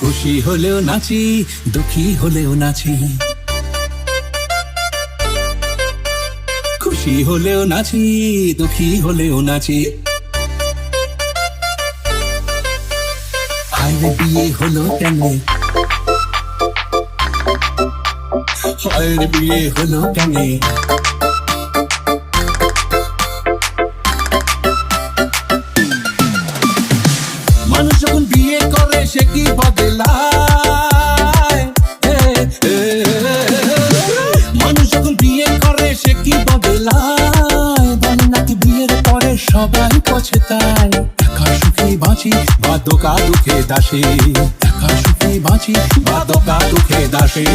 খুশি হলেও নাচি, দুঃখী হলেও নাচি। খুশি হলেও নাচি, দুঃখী হলেও নাচি। হাইরে বিয়ে হলো কেন? বিয়ে হলো কেন? যখন বিয়ে করে, সে কি বদলায়? মানুষ যখন বিয়ে করে, সে কি বদলায়? বলে নাকি বিয়ের পরে সবাই পছতায় একা সুখী বাঁচি বা দোকা দুঃখে দাসে। একা সুখী বাঁচি বা দোকা দুঃখে দাসে।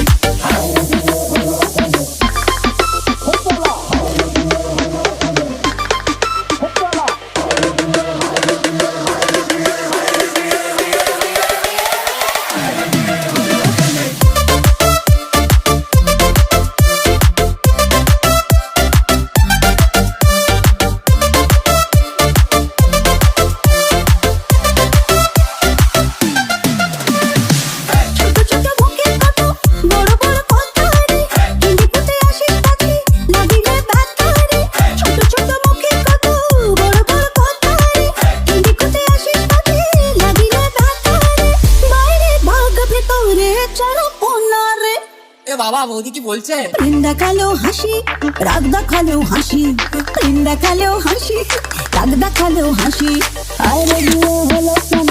এ বাবা, বৌদি কি বলছে? বৃন্দা কালো হাসি, রাগ দেখালেও হাসি। বৃন্দা কালো হাসি, রাগ দেখালেও হাসি। আরে বিয়ে হলো কেন